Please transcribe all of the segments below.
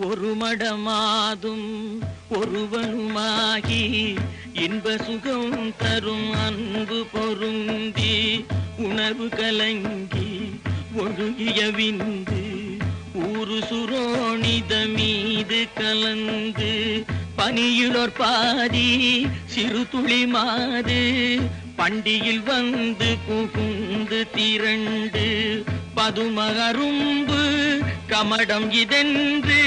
ஒரு மடமாதும் ஒருவனுமாகி இன்ப சுகம் தரும் அன்பு பொருந்தி உணர்வு கலங்கி ஒழுகிய விந்து ஊரு சுரோணித மீது கலந்து பனியிலோர் பாதி சிறு துளி மாது பண்டியில் வந்து புகுந்து திரண்டு பதுமகரும்பு கமடம் இதென்று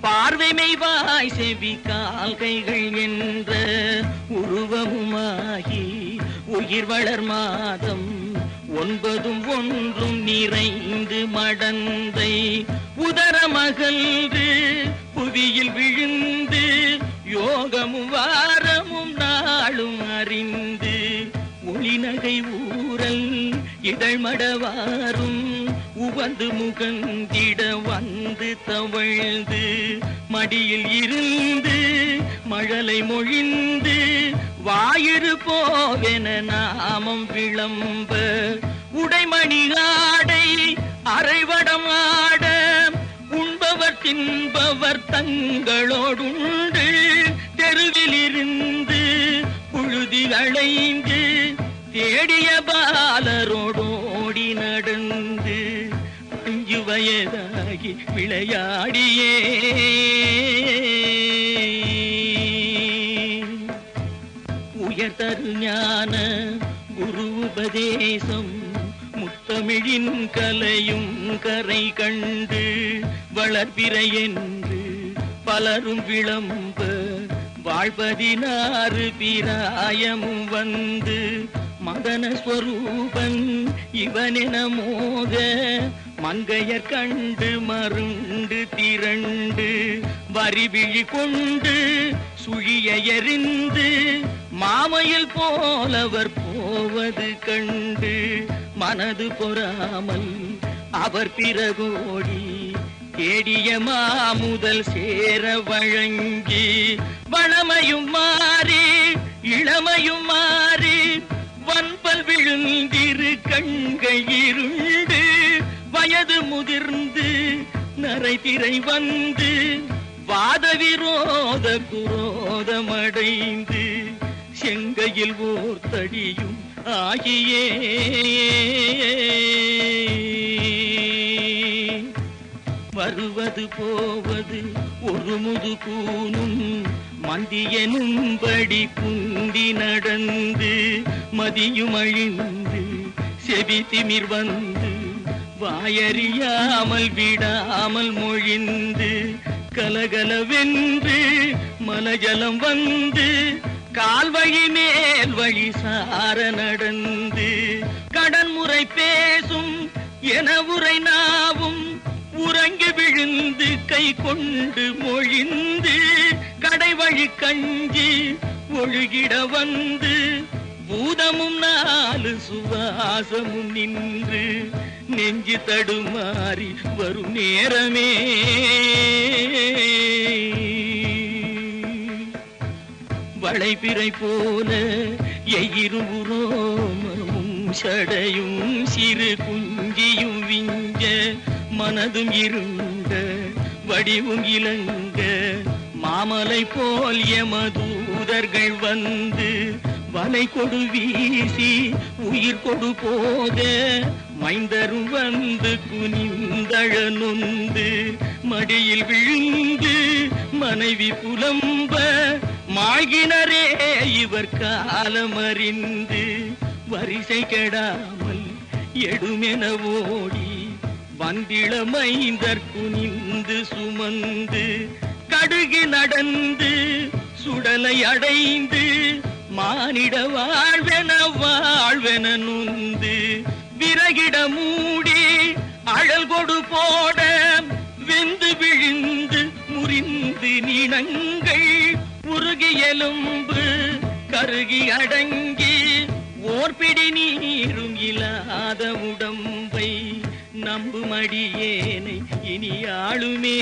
பார்வைமை வாய் செவி கால்கைகள் என்ற உருவமுமாகி உயிர் வளர் மாதம் ஒன்பதும் ஒன்றும் நிறைந்து மடந்தை. உதரமகன்று புவியில் விழுந்து யோகமும் வாரமும் நாளும் அறிந்து. ஒளிநகை ஊரல் இதழ்மடவாரும் உவந்து முகந்திட வந்து தவழ்ந்து. மடியில் இருந்து மழலை மொழிந்து வாயிறு போவென நாமம் விளம்ப. உடைமணி ஆடை அரைவடம் ஆட. உண்பவர் தின்பவர் தங்களோடுண்டு. தெருவிலிருந்து புழுதி அலைந்து தேடிய பாலரோடோடி நடந்து. அஞ்சு வயதாகி விளையாடியே. உயர்தரு ஞான குரு உபதேசம் முத்தமிழின் கலையும் கரை கண்டு வளர்பிறை என்று பலரும் விளம்ப வாழ்பதினாறு பிராயமும் வந்து மதன ஸ்வரூபன் இவனென மோக மங்கையர் கண்டு மருண்டு திரண்டு வரிவிழி கொண்டு சுழிய எறிந்து மாமையில் போலவர் போவது கண்டு மனது பொறாமல் அவர் பிறகோடி கேடிய மாமுதல் சேர வழங்கி வளமையும் மாறி இளமையும் மாறி வன்பல் விழுந்திரு கண்கள் இருண்டு வயது முதிர்ந்து நரை திரை வந்து வாத விரோத குரோதமடைந்து செங்கையில் ஓர் தடியும் ஆகியே. வருவது போவது ஒரு முது கூனும் மந்தியனும்படி குந்தி நடந்து மதியும் அழிந்து செவி திமிர் வந்து வாயறியாமல் விடாமல் மொழிந்து கலகலவென்று மலஜலம் வந்து கால்வழி மேல் வழி சார நடந்து கடன் முறை பேசும் என உரை நாவும் உறங்கி விழுந்து கை கொண்டு மொழிந்து கடை வழி கஞ்சி ஒழுகிட வந்து பூதமும் நாலு சுவாசமும் நின்று நெஞ்சு தடுமாறி வரும் நேரமே. வளைபிறை போல எயிரும் உரோமமும் சடையும் சிறு குஞ்சியும் விஞ்ச மனதும் இருந்த வடிவும் இலங்க. மாமலை போல் எமதூதர்கள் வந்து வலை கொடு வீசி உயிர் கொடு போத மைந்தரும் வந்து குனிந்தழ நொந்து மடியில் விழுந்து மனைவி புலம்ப மாகினரே இவர் காலமறிந்து வரிசை கெடாமல் எடுமென ஓடி வந்திளமைந்தற் குனிந்து சுமந்து கடுகு நடந்து சுடலை அடைந்து மானிட வாழ்வென வாழ்வென நுந்து விறகிட மூடி அழல் கொடு போட வெந்து விழுந்து முறிந்து நினங்கள் எலும்பு கருகி அடங்கி ஓர்பிடி நீரும் இல்லாத உடம்பை நம்புமடியேனை இனி ஆளுமே.